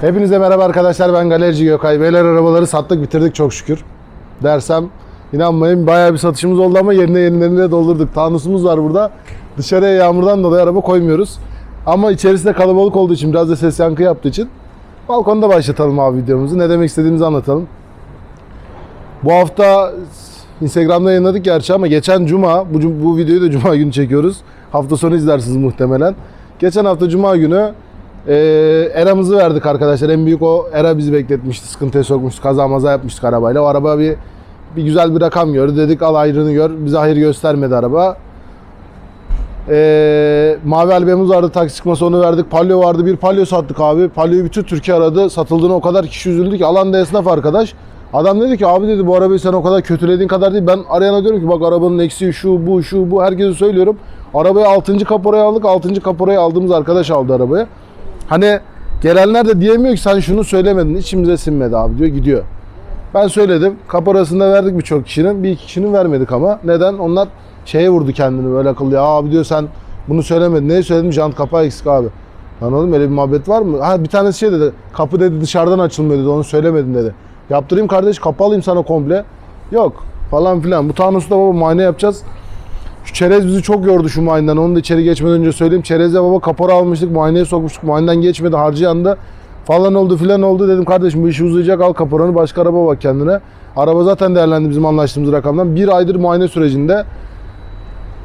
Hepinize merhaba arkadaşlar ben Galerici Gökay. Beyler arabaları sattık bitirdik çok şükür. Dersem inanmayın bayağı bir satışımız oldu ama yerine yenilerini de doldurduk. Tanusumuz var burada. Dışarıya yağmurdan dolayı araba koymuyoruz. Ama içerisinde kalabalık olduğu için biraz da ses yankı yaptığı için balkonda başlatalım abi videomuzu. Ne demek istediğimizi anlatalım. Bu hafta Instagram'da yayınladık gerçi ama geçen cuma, bu, bu videoyu da cuma günü çekiyoruz. Hafta sonu izlersiniz muhtemelen. Geçen hafta cuma günü e, eramızı verdik arkadaşlar. En büyük o era bizi bekletmişti. Sıkıntıya sokmuştu. Kaza maza yapmıştık arabayla. O araba bir bir güzel bir rakam gördü. Dedik al hayrını gör. Bize hayır göstermedi araba. Ee, mavi albümümüz vardı. Taksi çıkması onu verdik. Palio vardı. Bir palio sattık abi. Palio'yu bütün Türkiye aradı. Satıldığına o kadar kişi üzüldü ki. Alan da esnaf arkadaş. Adam dedi ki abi dedi bu arabayı sen o kadar kötülediğin kadar değil. Ben arayana diyorum ki bak arabanın eksiği şu bu şu bu. Herkese söylüyorum. Arabayı 6. kaporaya aldık. 6. kaporaya aldığımız arkadaş aldı arabayı. Hani gelenler de diyemiyor ki sen şunu söylemedin. İçimize sinmedi abi diyor gidiyor. Ben söyledim. Kaporasını da verdik birçok kişinin. Bir iki kişinin vermedik ama. Neden? Onlar şeye vurdu kendini böyle akıllı. Ya abi diyor sen bunu söylemedin. Neyi söyledim? Jant kapağı eksik abi. Lan oğlum öyle bir muhabbet var mı? Ha bir tanesi şey dedi. Kapı dedi dışarıdan açılmıyor dedi. Onu söylemedin dedi. Yaptırayım kardeş kapı alayım sana komple. Yok falan filan. Bu Tanus'ta baba muayene yapacağız. Şu çerez bizi çok yordu şu muayeneden. Onu da içeri geçmeden önce söyleyeyim. Çerez'e baba kapora almıştık. Muayeneye sokmuştuk. Muayeneden geçmedi. Harcayan da falan oldu filan oldu. Dedim kardeşim bu işi uzayacak. Al kaporanı başka araba bak kendine. Araba zaten değerlendi bizim anlaştığımız rakamdan. Bir aydır muayene sürecinde.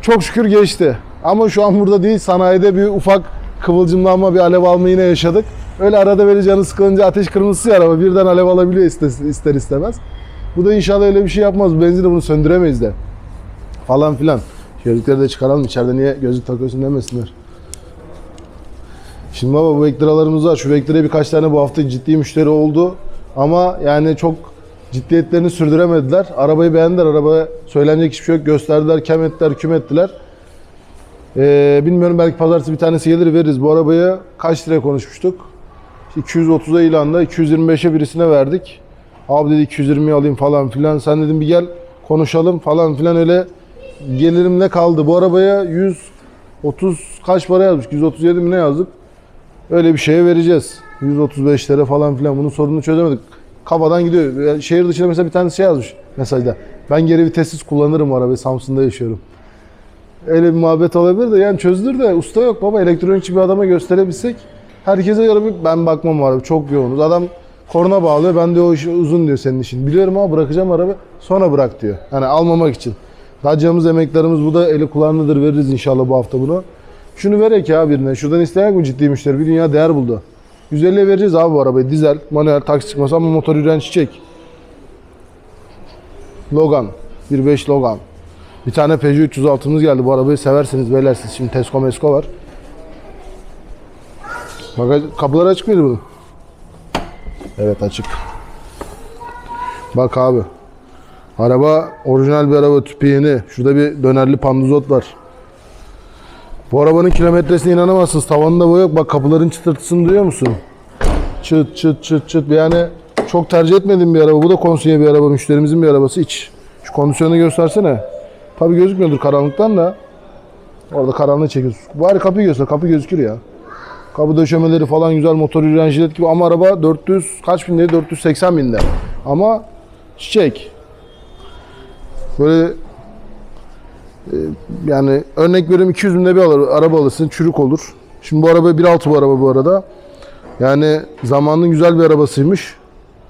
Çok şükür geçti. Ama şu an burada değil. Sanayide bir ufak kıvılcımlanma, bir alev alma yine yaşadık. Öyle arada böyle canı sıkılınca ateş kırmızısı ya araba birden alev alabiliyor ister, ister istemez. Bu da inşallah öyle bir şey yapmaz. Benzini bunu söndüremeyiz de. Falan filan. Gözlükleri de çıkaralım. İçeride niye gözlük takıyorsun demesinler. Şimdi baba bu Vectra'larımız var. Şu Vectra'ya birkaç tane bu hafta ciddi müşteri oldu. Ama yani çok ciddiyetlerini sürdüremediler. Arabayı beğendiler. Arabaya söylenecek hiçbir şey yok. Gösterdiler, kem ettiler, küm ettiler. Ee, bilmiyorum belki pazartesi bir tanesi gelir veririz. Bu arabayı kaç liraya konuşmuştuk? 230'a ilanda 225'e birisine verdik. Abi dedi 220'ye alayım falan filan. Sen dedim bir gel konuşalım falan filan öyle gelirimle kaldı. Bu arabaya 130 kaç para yazmış? 137 mi ne yazdık? Öyle bir şeye vereceğiz. 135 lira falan filan. Bunun sorununu çözemedik. Kafadan gidiyor. Şehir dışında mesela bir tane şey yazmış mesajda. Ben geri vitessiz kullanırım arabayı. Samsun'da yaşıyorum. Öyle bir muhabbet olabilir de yani çözülür de usta yok baba. Elektronikçi bir adama gösterebilsek herkese yarım ben bakmam var. Çok yoğunuz. Adam korna bağlıyor. Ben diyor o iş uzun diyor senin işin. Biliyorum ama bırakacağım araba. Sonra bırak diyor. Hani almamak için. Dacamız, emeklerimiz bu da eli kulağındadır. Veririz inşallah bu hafta bunu. Şunu verek ya birine. Şuradan isteyen mi ciddi müşteri? Bir dünya değer buldu. 150'ye vereceğiz abi bu arabayı. Dizel, manuel, taksi çıkması ama motor yürüyen çiçek. Logan. 1.5 Logan. Bir tane Peugeot 306'mız geldi. Bu arabayı seversiniz beyler siz. Şimdi Tesco Mesko var. Bagaj, kapıları açık mıydı bunun? Evet açık. Bak abi. Araba orijinal bir araba tüpü yeni. Şurada bir dönerli panduzot var. Bu arabanın kilometresine inanamazsınız. Tavanında boya yok. Bak kapıların çıtırtısını duyuyor musun? Çıt çıt çıt çıt. Yani çok tercih etmediğim bir araba. Bu da konsiye bir araba. Müşterimizin bir arabası. İç. Şu kondisyonu göstersene. Tabii gözükmüyordur karanlıktan da. Orada karanlığı çekiyoruz. Bari kapıyı göster. Kapı gözükür ya. Kapı döşemeleri falan güzel motor yürüyen jilet gibi ama araba 400 kaç binde 480 binde. Ama çiçek. Böyle e, yani örnek veriyorum 200 binde bir alır, araba alırsın çürük olur. Şimdi bu araba 1.6 bu araba bu arada. Yani zamanın güzel bir arabasıymış.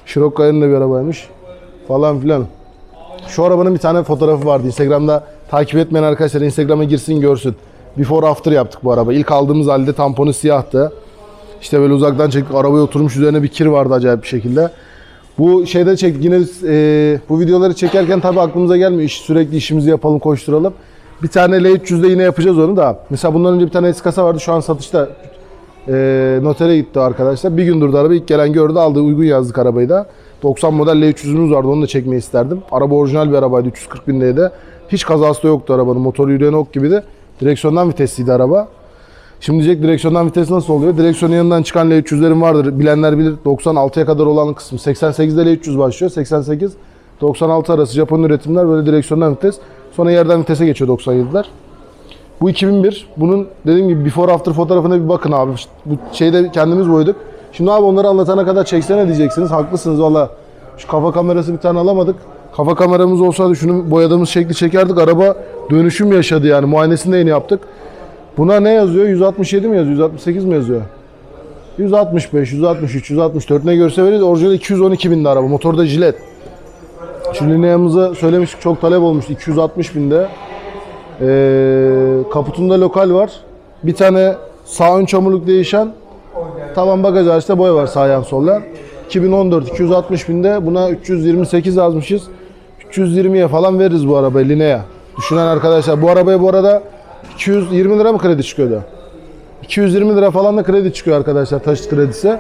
Şirokkaya'nın da bir arabaymış. Falan filan. Şu arabanın bir tane fotoğrafı vardı. Instagram'da takip etmeyen arkadaşlar Instagram'a girsin görsün. Before after yaptık bu araba. İlk aldığımız halde tamponu siyahtı. İşte böyle uzaktan çektik. Arabaya oturmuş üzerine bir kir vardı acayip bir şekilde. Bu şeyde çektik. Yine e, bu videoları çekerken tabii aklımıza gelmiyor. İş, sürekli işimizi yapalım, koşturalım. Bir tane L300'de yine yapacağız onu da. Mesela bundan önce bir tane eski kasa vardı. Şu an satışta. E, notere gitti arkadaşlar. Bir gün durdu araba. İlk gelen gördü aldı. Uygun yazdık arabayı da. 90 model L300'ümüz vardı. Onu da çekmeyi isterdim. Araba orijinal bir arabaydı. 340 bindeydi. Hiç kazası da yoktu arabanın. Motoru yürüyen ok gibiydi. Direksiyondan vitesliydi araba. Şimdi diyecek direksiyondan vites nasıl oluyor? Direksiyonun yanından çıkan L300'lerin vardır. Bilenler bilir. 96'ya kadar olan kısmı. 88'de L300 başlıyor. 88 96 arası Japon üretimler böyle direksiyondan vites. Sonra yerden vitese geçiyor 97'ler. Bu 2001. Bunun dediğim gibi before after fotoğrafına bir bakın abi. Bu şeyde kendimiz boyadık. Şimdi abi onları anlatana kadar çeksene diyeceksiniz. Haklısınız valla. Şu kafa kamerası bir tane alamadık. Kafa kameramız olsaydı şunu boyadığımız şekli çekerdik. Araba dönüşüm yaşadı yani. Muayenesini de yeni yaptık. Buna ne yazıyor? 167 mi yazıyor? 168 mi yazıyor? 165, 163, 164 ne görse veririz. Orijinal 212 binde araba. Motorda jilet. Şu lineamızı söylemiştik çok talep olmuştu. 260 binde. Ee, kaputunda lokal var. Bir tane sağ ön çamurluk değişen. Tavan bagaj hariçte boy var sağ yan sol yan. 2014 260 binde buna 328 yazmışız. 320'ye falan veririz bu arabayı Linea. Düşünen arkadaşlar bu arabaya bu arada 220 lira mı kredi çıkıyordu? 220 lira falan da kredi çıkıyor arkadaşlar taşıt kredisi.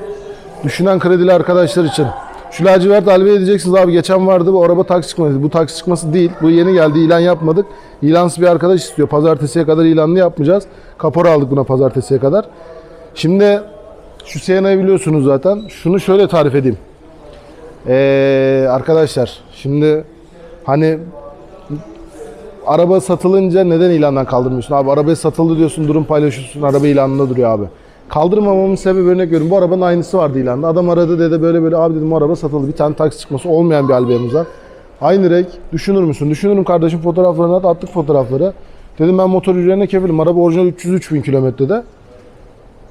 Düşünen kredili arkadaşlar için. Şu lacivert albe diyeceksiniz abi geçen vardı bu araba taksi çıkması. Bu taksi çıkması değil. Bu yeni geldi ilan yapmadık. İlansız bir arkadaş istiyor. Pazartesiye kadar ilanını yapmayacağız. Kapora aldık buna pazartesiye kadar. Şimdi şu Siena'yı biliyorsunuz zaten. Şunu şöyle tarif edeyim. Ee, arkadaşlar şimdi hani araba satılınca neden ilandan kaldırmıyorsun? Abi araba satıldı diyorsun, durum paylaşıyorsun, araba ilanında duruyor abi. Kaldırmamamın sebebi örnek veriyorum. Bu arabanın aynısı vardı ilanda. Adam aradı dedi böyle böyle abi dedim bu araba satıldı. Bir tane taksi çıkması olmayan bir albümümüz var. Aynı renk. Düşünür müsün? Düşünürüm kardeşim fotoğraflarını at. Attık fotoğrafları. Dedim ben motor üzerine kefilim. Araba orijinal 303 bin kilometrede.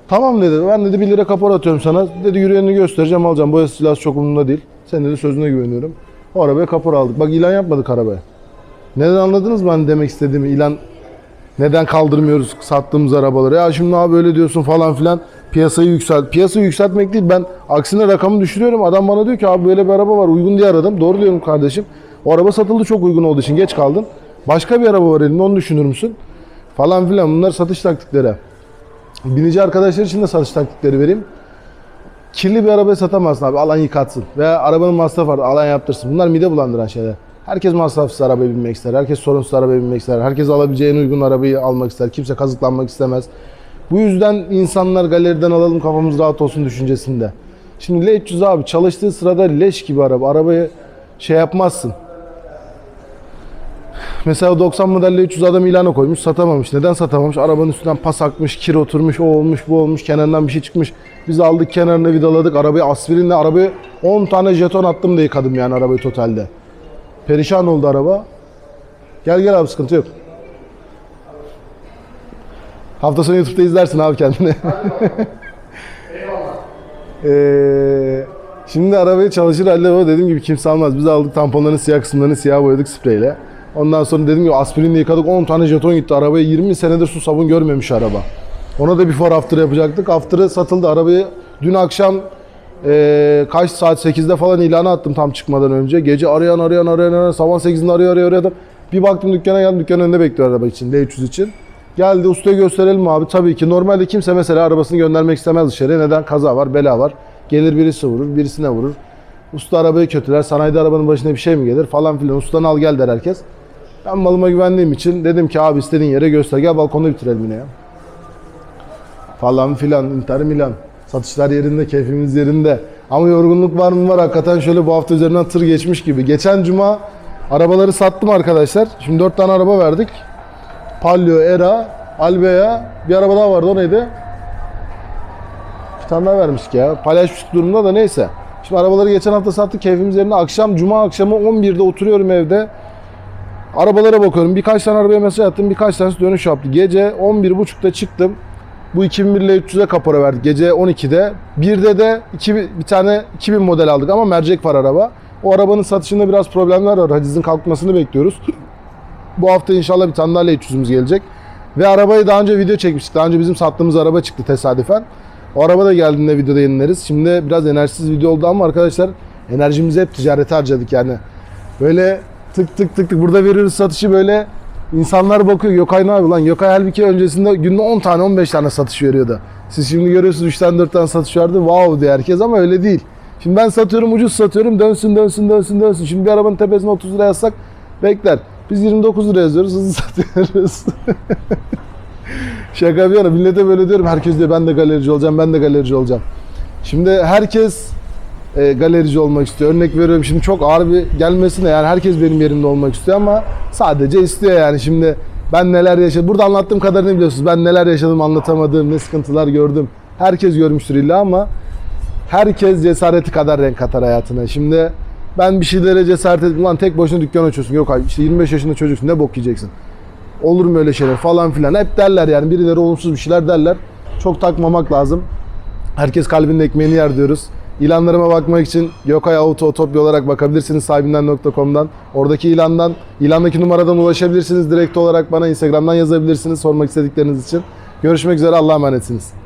Tamam dedi. Ben dedi 1 lira kapor atıyorum sana. Dedi yürüyenini göstereceğim alacağım. Boyası silahı çok umurumda değil. Sen dedi sözüne güveniyorum. O arabaya kapor aldık. Bak ilan yapmadık arabaya. Neden anladınız mı ben demek istediğimi? İlan neden kaldırmıyoruz sattığımız arabaları? Ya şimdi abi öyle diyorsun falan filan. Piyasayı yükselt. Piyasayı yükseltmek değil. Ben aksine rakamı düşürüyorum. Adam bana diyor ki abi böyle bir araba var uygun diye aradım. Doğru diyorum kardeşim. O araba satıldı çok uygun olduğu için geç kaldın. Başka bir araba var elinde onu düşünür müsün? Falan filan. Bunlar satış taktikleri. Binici arkadaşlar için de satış taktikleri vereyim. Kirli bir arabayı satamazsın abi. Alan yıkatsın. Veya arabanın masrafı var. Alan yaptırsın. Bunlar mide bulandıran şeyler. Herkes masrafsız arabaya binmek ister. Herkes sorunsuz arabaya binmek ister. Herkes alabileceği en uygun arabayı almak ister. Kimse kazıklanmak istemez. Bu yüzden insanlar galeriden alalım kafamız rahat olsun düşüncesinde. Şimdi L300 abi çalıştığı sırada leş gibi araba. Arabayı şey yapmazsın. Mesela 90 model L300 adam ilana koymuş satamamış. Neden satamamış? Arabanın üstünden pas akmış, kir oturmuş, o olmuş, bu olmuş, kenarından bir şey çıkmış. Biz aldık kenarını vidaladık, arabayı aspirinle, arabayı 10 tane jeton attım da yıkadım yani arabayı totalde. Perişan oldu araba. Gel gel abi sıkıntı yok. Hafta sonu YouTube'da izlersin abi kendini. Ee, şimdi arabayı çalışır halde o dediğim gibi kimse almaz. Biz aldık tamponların siyah kısımlarını siyah boyadık spreyle. Ondan sonra dediğim gibi aspirinle yıkadık 10 tane jeton gitti. Arabaya 20 senedir su sabun görmemiş araba. Ona da before after yapacaktık. After'ı satıldı. Arabayı dün akşam ee, kaç saat 8'de falan ilanı attım tam çıkmadan önce. Gece arayan arayan arayan arayan sabah 8'inde arıyor arıyor arıyor. Bir baktım dükkana geldim dükkanın önünde bekliyor araba için D300 için. Geldi ustaya gösterelim abi tabii ki. Normalde kimse mesela arabasını göndermek istemez dışarıya. Neden? Kaza var, bela var. Gelir birisi vurur, birisine vurur. Usta arabayı kötüler. Sanayide arabanın başına bir şey mi gelir falan filan. Ustan al gel der herkes. Ben malıma güvendiğim için dedim ki abi istediğin yere göster. Gel balkonda bitirelim yine ya. Falan filan. Inter Milan. Satışlar yerinde, keyfimiz yerinde. Ama yorgunluk var mı var hakikaten şöyle bu hafta üzerinden tır geçmiş gibi. Geçen cuma arabaları sattım arkadaşlar. Şimdi 4 tane araba verdik. Palio, Era, Albea. Bir araba daha vardı o neydi? Bir tane daha vermiştik ya. Paylaşmıştık durumda da neyse. Şimdi arabaları geçen hafta sattık keyfimiz yerine. Akşam, cuma akşamı 11'de oturuyorum evde. Arabalara bakıyorum. Birkaç tane arabaya mesaj attım. Birkaç tanesi dönüş yaptı. Gece 11.30'da çıktım. Bu 2001 ile 300'e kapora verdik. Gece 12'de. Bir de 2000, bir tane 2000 model aldık ama mercek var araba. O arabanın satışında biraz problemler var. Hacizin kalkmasını bekliyoruz. Bu hafta inşallah bir tane daha L300'ümüz gelecek. Ve arabayı daha önce video çekmiştik. Daha önce bizim sattığımız araba çıktı tesadüfen. O araba da geldiğinde videoda yayınlarız. Şimdi biraz enerjisiz video oldu ama arkadaşlar enerjimizi hep ticarete harcadık yani. Böyle tık tık tık tık burada veriyoruz satışı böyle insanlar bakıyor Gökay ne yapıyor lan Gökay halbuki öncesinde günde 10 tane 15 tane satış veriyordu. Siz şimdi görüyorsunuz 3 tane 4 tane satış vardı wow diye herkes ama öyle değil. Şimdi ben satıyorum ucuz satıyorum dönsün dönsün dönsün dönsün. Şimdi bir arabanın tepesine 30 lira yazsak bekler. Biz 29 lira yazıyoruz hızlı satıyoruz. Şaka bir yana millete böyle diyorum. Herkes diyor ben de galerici olacağım, ben de galerici olacağım. Şimdi herkes e, galerici olmak istiyor. Örnek veriyorum şimdi çok ağır bir gelmesine yani herkes benim yerimde olmak istiyor ama sadece istiyor yani şimdi ben neler yaşadım. Burada anlattığım kadarını biliyorsunuz. Ben neler yaşadım anlatamadığım, ne sıkıntılar gördüm. Herkes görmüştür illa ama Herkes cesareti kadar renk katar hayatına. Şimdi ben bir şeylere cesaret edip ulan tek başına dükkan açıyorsun. Yok abi işte 25 yaşında çocuksun ne bok yiyeceksin. Olur mu öyle şeyler falan filan. Hep derler yani birileri olumsuz bir şeyler derler. Çok takmamak lazım. Herkes kalbinin ekmeğini yer diyoruz. İlanlarıma bakmak için Gökay Auto Otopya olarak bakabilirsiniz sahibinden.com'dan. Oradaki ilandan, ilandaki numaradan ulaşabilirsiniz. Direkt olarak bana Instagram'dan yazabilirsiniz sormak istedikleriniz için. Görüşmek üzere Allah'a emanetsiniz.